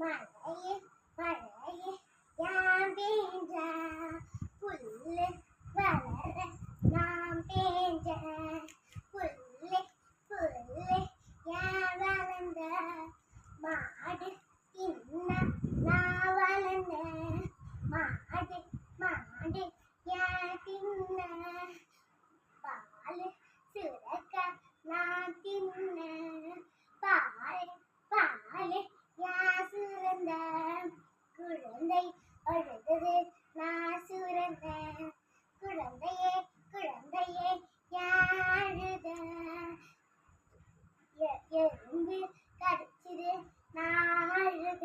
mom. குழந்தையை அழுதது நாசுரன. குழந்தையே குழந்தையே யாழுத எறும்பு கடிச்சிது நாழுத